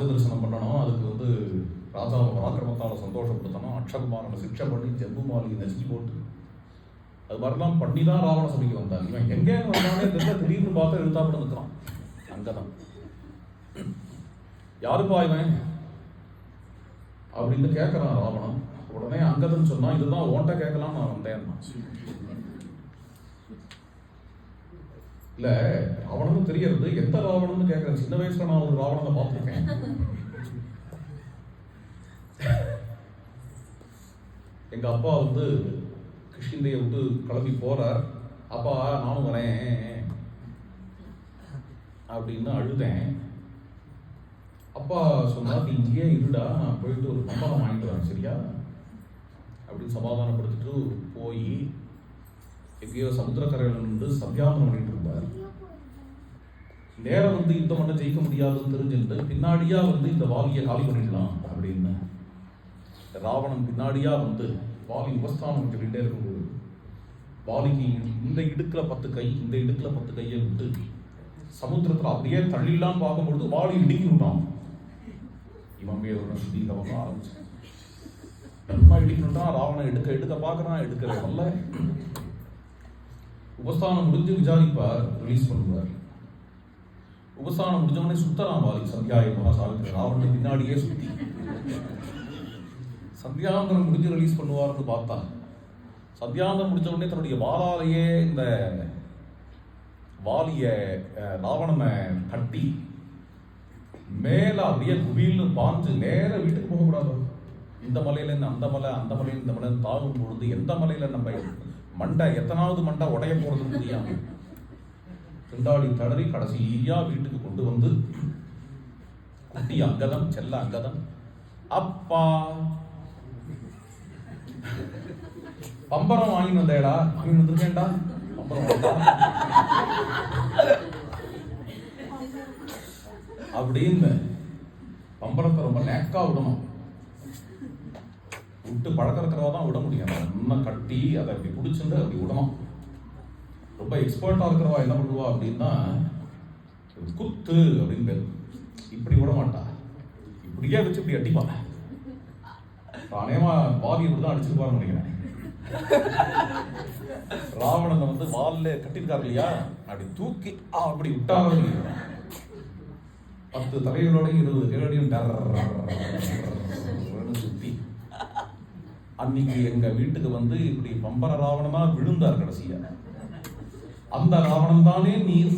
ராஜ தரிசனம் பண்ணணும். அதுக்கு வந்து ராஜாவை பராக்கிரமத்தால சந்தோஷப்படுத்தணும். அக்ஷகுமாரனை சிக்ஷை பண்ணி ஜம்பு மாளிகை நசுக்கி போட்டு. அது மாதிரிலாம் பண்ணி தான் ராவண சபைக்கு வந்தார். இவன் எங்கே வந்தானே தெரியல. திடீர்னு பார்த்து எழுத்தாப்பட நிற்கிறான். அங்கதான். யாருப்பா இவன்? அப்படின்னு கேட்குறான் ராவணன். உடனே அங்கதன் சொன்னான் இதுதான் ஓன்ட்ட கேட்கலாம் நான் வந்தேன் இல்லை ராவணன் தெரியறது எந்த ராவணன் கேட்குறேன் சின்ன வயசுல நான் ஒரு ராவணனை பார்த்துருக்கேன். எங்கள் அப்பா வந்து கிருஷ்ணந்தையை விட்டு கிளம்பி போகிறார் அப்பா நானும் வரேன். அப்படின்னு அழுதேன். அப்பா சொன்னார் நீ இங்கேயே இருடா நான் போயிட்டு ஒரு பம்பரம் வாங்கிட்டு வரேன் சரியா? அப்படின்னு சமாதானப்படுத்திட்டு போய் எங்கேயோ சமுத்திரக்கரையில் நின்று சத்தியானம் பண்ணிட்டு இருந்தார். நேரம் வந்து யுத்தம் பண்ண ஜெயிக்க முடியாதுன்னு தெரிஞ்சுட்டு பின்னாடியா வந்து இந்த வாலியை காலி பண்ணிடலாம் அப்படின்னு. ராவணன் பின்னாடியா வந்து வாலி உபஸ்தானம் சொல்லிட்டே இருக்கும்போது வாலிக்கு இந்த இடுக்கில் பத்து கை இந்த இடுக்கில் பத்து கையை விட்டு சமுத்திரத்தில் அப்படியே தள்ளிலாம் பார்க்கும்பொழுது வாலி இடுக்கி விட்டான். இவன் மேல ஒரு சுத்தி ஆரம்பிச்சு. நல்லா இடிக்கணும்ட்டான் ராவணன் எடுக்க எடுக்க பார்க்கறான் எடுக்கவே வரல. உபஸ்தானம் முடிஞ்சு விசாரிப்பார் ரிலீஸ் பண்ணுவார். உபசாரம் முடிஞ்சவனே சுத்தலாம் வாலி சந்தியாய மகா சாவித்திரி ராவணன் பின்னாடியே சுத்தி. சந்தியாந்தரம் முடிஞ்சு ரிலீஸ் பண்ணுவார்னு பார்த்தா சந்தியாந்தரம் முடிஞ்ச உடனே தன்னுடைய வாளாலேயே இந்த வாலிய ராவணனை தட்டி மேல அப்படியே குவில்னு பாஞ்சு நேர வீட்டுக்கு போகக்கூடாது இந்த மலையில இருந்து அந்த மலை அந்த மலையில இந்த மலை தாகும் பொழுது எந்த மலையில நம்ம மண்டை எத்தனாவது மண்டை உடைய போறதுன்னு தெரியாமல் திண்டாடி தடறி கடைசியா வீட்டுக்கு கொண்டு வந்து குட்டி அங்கதம் செல்ல அங்கதம். அப்பா. பம்பரம் வாங்கி வந்தேடா. வாங்கி வந்திருக்கேன்டா. பம்பரம் அப்படின்னு பம்பரத்தை ரொம்ப நேக்கா விடணும். விட்டு பழக்கம் இருக்கிறவா தான் விட முடியும். நம்ம கட்டி அதை அப்படி பிடிச்சிருந்து அப்படி விடணும். ரொம்ப எக்ஸ்பர்ட்டாக இருக்கிறவா என்ன பண்ணுவா அப்படின்னா குத்து அப்படின்னு இப்படி விட மாட்டா. இப்படியே வச்சு இப்படி அடிப்பா. அநேகமா பாவி இப்படி தான் அடிச்சிருப்பாருன்னு நினைக்கிறேன். ராவணனை வந்து வால்ல கட்டியிருக்காரு இல்லையா? அப்படி தூக்கி ஆ, அப்படி விட்டாங்க பத்து தலைகளோட இருபது கேடியும் சுத்தி. அன்னைக்கு எங்க வீட்டுக்கு வந்து இப்படி பம்பர ராவணனா விழுந்தார் கடைசியா அந்த ராவணன் தானே நீர்?